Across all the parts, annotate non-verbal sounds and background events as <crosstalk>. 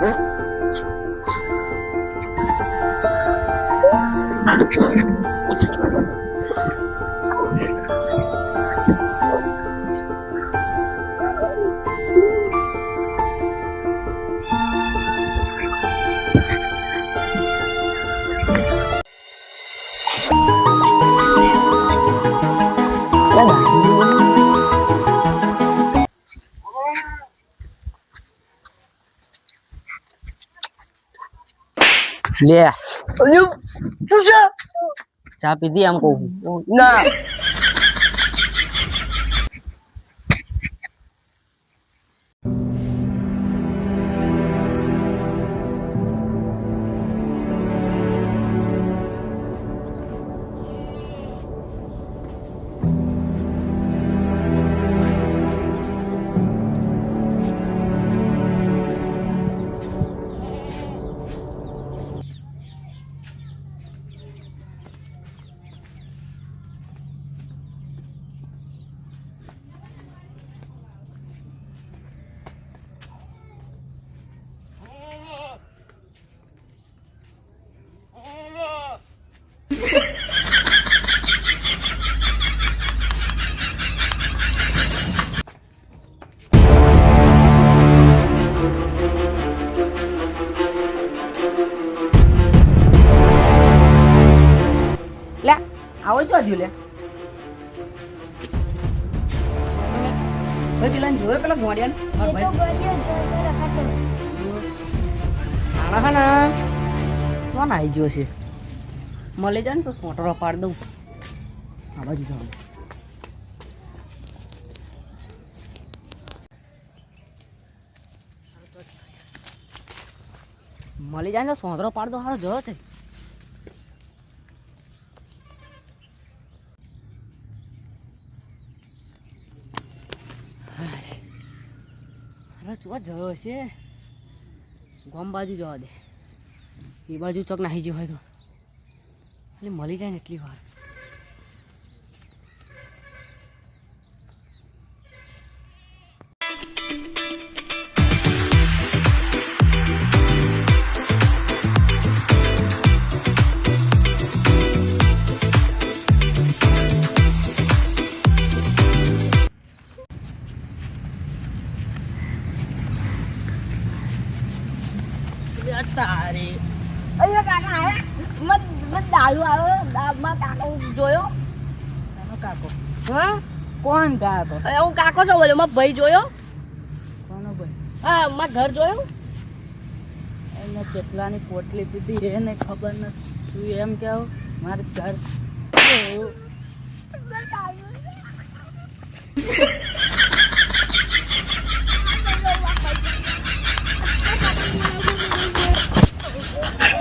લે અલ્યો શું છે? ચા પીધી આમ કહું ના. લે આવો જો હજુ લે? ભાઈ પેલા જોયો પેલા ગોડિયા મારો ભાઈ. આણા હા ના કોણ આવી ગયો છે? મળી જાય ને તો સોટરો પાડી દઉં. આ બાજુ જવાનું મળી જાય ને તો સોંતરો પાડ દો હારો જોયો છે ચો જવો છે ગોમ બાજુ જવા દે. એ બાજુ ચોક નાહી જ હોય તો. એટલે મળી જાય ને એટલી વાર. અહીંયા કાકા આયા મત મત દારૂ આવ્યો દાબમાં કાકો જોયો કાકો હા કોણ કાકો અરે હું કાકો છો બોલ્યો મારો ભાઈ જોયો કોનો ભાઈ હા મારા ઘર જોયું એને ચેટલાની પોટલી પીધી એને ખબર નથી તું એમ કેવું મારે ઘર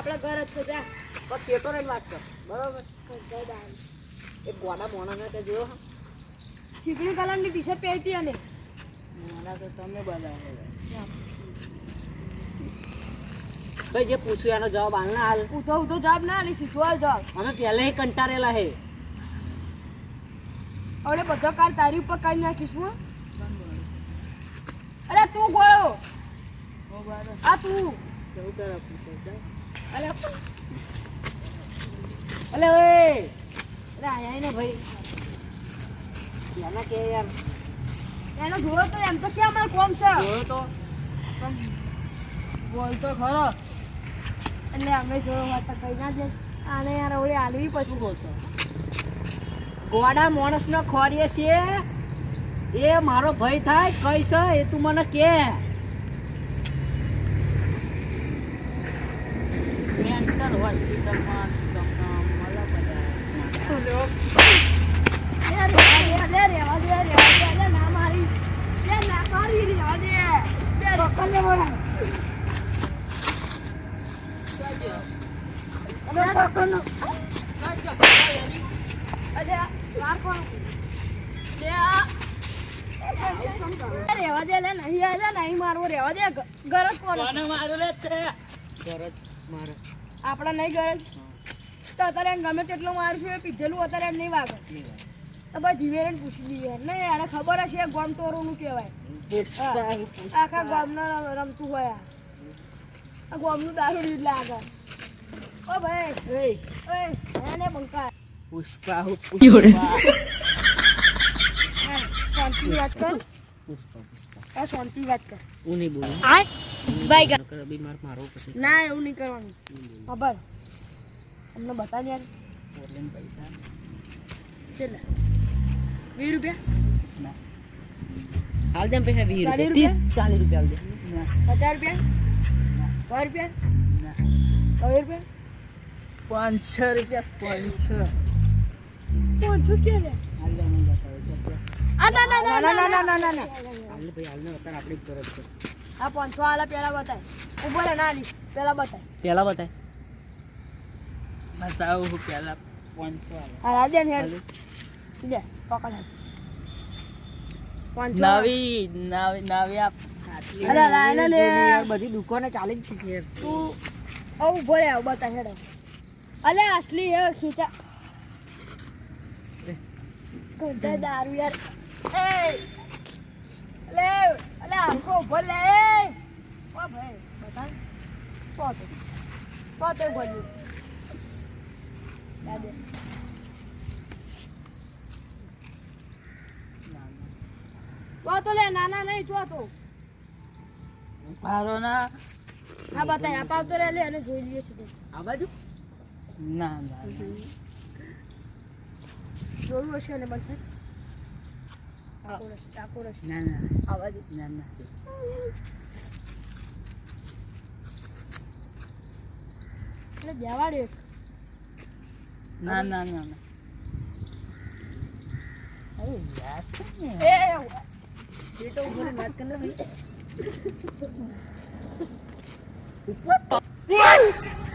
આપણે ઘર જ છે બસ કેતો રહીને વાત કર. બરાબર? એ ગોડા મોણાને તે જોયો હા? ચીકણી કલરની ટી શર્ટ પહેરતી અને? મોણા તો તમે બધા ભાઈ જે પૂછ્યું એનો જવાબ હાલ ના હાલ ઉઠો ઉઠો જવાબ ના આલી શીખવા જવાબ. અમે પહેલે કંટાળેલા હે. હવે બધો કાર તારી ઉપર કાઢી નાખીશું અરે તું ગોળો. આ તું. અરે અલે ઓય! અરે આયા ને ભાઈ. એના કે યાર. એનો જોયો તો એમ તો કે અમાર કોમ છે. જોયો તો. બોલતો ખરો. એટલે અમે જોયો હોત તો કઈ ના જઈશ આને યાર ઓલી હાલવી પછી. બોલતો? ગોડા માણસનો ખોરીએ છીએ. એ મારો ભય થાય કઈ છે એ તું મને કે. મેન્ટલ હોસ્પિટલમાં રેવા દે દે ગરજ કોને મારું લે તે ગરજ મારે આપણા નહીં ગરજ તો અત્યારે એમ ગમે તેટલું મારશું એ પીધેલું અત્યારે એમ નહીં વાગે. તો ભાઈ ધીમેરે પૂછી લઈએ. નહીં એને ખબર હશે ગોમ ટોરોનું કહેવાય. આખા ગામનો રમ- રમતું હોય આ. ગામનું દારૂ જ લાગે. ઓ ભાઈ. ઓય એને બંકા પુષ્પા હું પુષ્પા. શાંતિ વાત કર. પુષ્પા પુષ્પા. શાંતિ વાત કર. હું નહીં બોલું. આ બાઈ કર નકર બીમાર મારો પછી ના એવું નહીં કરવાનું. ખબર અમને બતા યાર ઓનલાઈન પૈસા. ચલા વીસ રૂપિયા? ના. હાલ દે પૈસા વીસ રૂપિયા. ત્રીસ ચાલીસ રૂપિયા હાલ દે. ના. પચાસ રૂપિયા? સો રૂપિયા? ના. સો રૂપિયા? પાંચસો રૂપિયા પાંચસો પાંચસો ક્યાં લે હાલ દે મને બતાવે ના ના ના ના ના ના ના હાલ ભાઈ હાલ ને અત્યારે આપણી જ ફરજ છે. આ પાંચસો આલા પહેલા બતાય. ઉપર ના લી. પહેલા બતાય. પહેલા બતાય. બતાવું હું પેલા પાંચસો આવે. રાધે ને લે પકડ નવી નવી નવી આ આટલી અરે લાઈને લે યાર બધી દુકાને ચાલે જ છે યાર તું આવ ઊભો રે આવ બતા હેડ અલે અસલી હે ખીચા કોંતા દારૂ યાર એ અલે અલે આખો ઊભો લે એ ઓ ભાઈ બતા પોતે પોતે બોલ્યું દાદે તો તો લે નાના નહીં ચો તો. મારો ના. આ બતાય આ પાવતો રે લે અને જોઈ લઈએ છે આ બાજુ? ના ના ના. જોયું હશે ને હશે ના ના. આ બાજુ. ના ના. એટલે દેવા દે ના ના ના ના. અરે યાર એ એ ઉપર <laughs> વાત કર લે ભાઈ.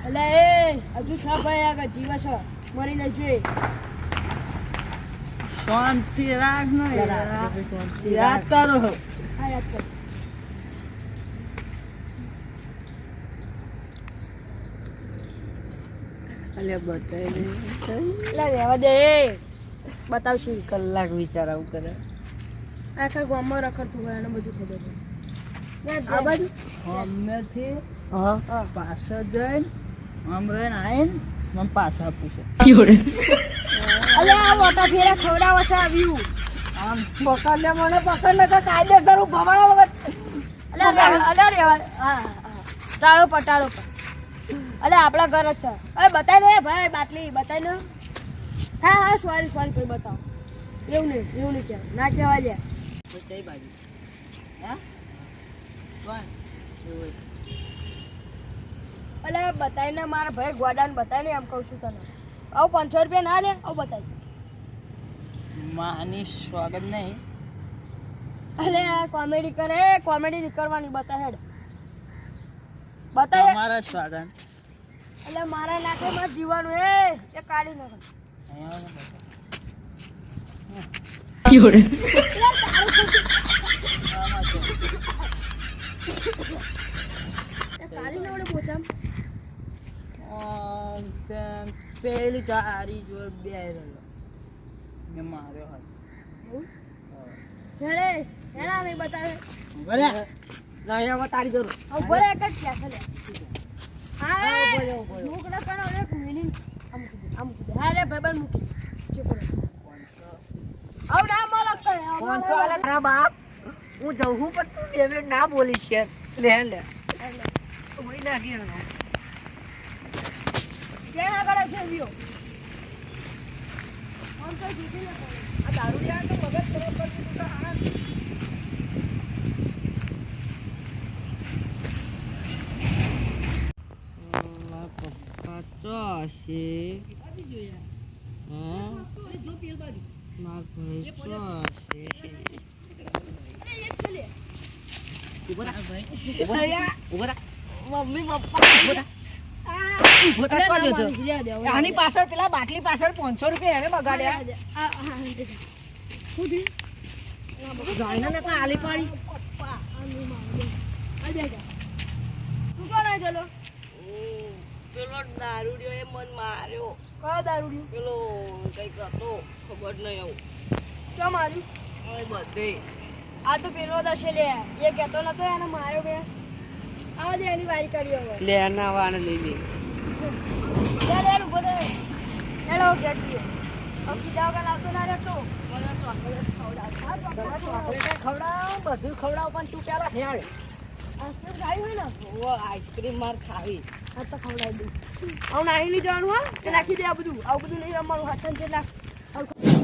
એટલે એ હજુ છ ભાઈ આગળ જીવે છે? મરીને જોઈએ શાંતિ રાખ ને. યાદ કરો. યાદ કર. એટલે રહેવા દે. બતાવશું કલાક વિચાર આવું કરે. આખા ગામમાં રખડતું બધું ખબર છે આ બાજુ? હમણાંથી હા. હા. જઈને આમ રહીને આવીને મને પાછા પૂછે અલે આ મોટા ફેરા ખવડાવે છે આવ્યું આમ પકડ લે મને પકડ લે તો કાયદેસર હું ભમાવા વગર. અલે અલે રેવા. હા હા. ટાળો પર ટાળો અલે આપણા ઘર જ છે. અરે બતાવી દે ભાઈ બાટલી બતાવી ને હા હા સોરી સોરી ભાઈ બતાવો. એવું નહીં એવું નહીં કહેવાય. ના કહેવાય લે. કઈ બાજુ. અલે બતાવીને મારા ભાઈ ગોડાને બતાવીને એમ કહું છું તને. આવું પાંચસો રૂપિયા ના લે આવું બતાવી માની સ્વાગત નહીં. અલે કોમેડી કરે કોમેડી નીકળવાની બતા હેડ. બતાવે મારા સ્વાગત. એટલે મારા નાખે માર જીવાનું એ એ કાઢી નાખો. યોડે કાઢી નાખો પોચામ. પેલી તારી જોર બે માર્યો હતો ચલે બતાવે બરે તારી જોર બરે એક છે હું જઉં પણ તું બે ના બોલી છે લે લે. નાખી આગળ છે વિયો આમ તો જીતી લે આ દારૂ યાર તો મગજ ખરાબ કરી આની પાછળ પેલા બાટલી પાછળ પાંચસો રૂપિયા એને બગાડ્યા આલી પાડી પેલો દારૂડિયો એ મન માર્યો. કયો દારૂડિયો? પેલો કંઈક હતો ખબર નહીં આવું. ચો માર્યું? બધે. આ તો પેલો દશે લે. એ કહેતો નતો એને માર્યો બે આ દે એની વારી કરી હવે. લે ના વાને લઈ લે. લે લે ઊભો રે. હેલો ગેટી ખવડાવ. બધું ખવડાવ પણ તું પેલા ઓ આઈસ્ક્રીમ માર ખાવી. હા, તો ખવડાવી દઉં. આવું નાહી નહીં જવાનું હા નાખી દે આ બધું. આવું બધું નહીં રમવાનું, હાથ જે નાખ.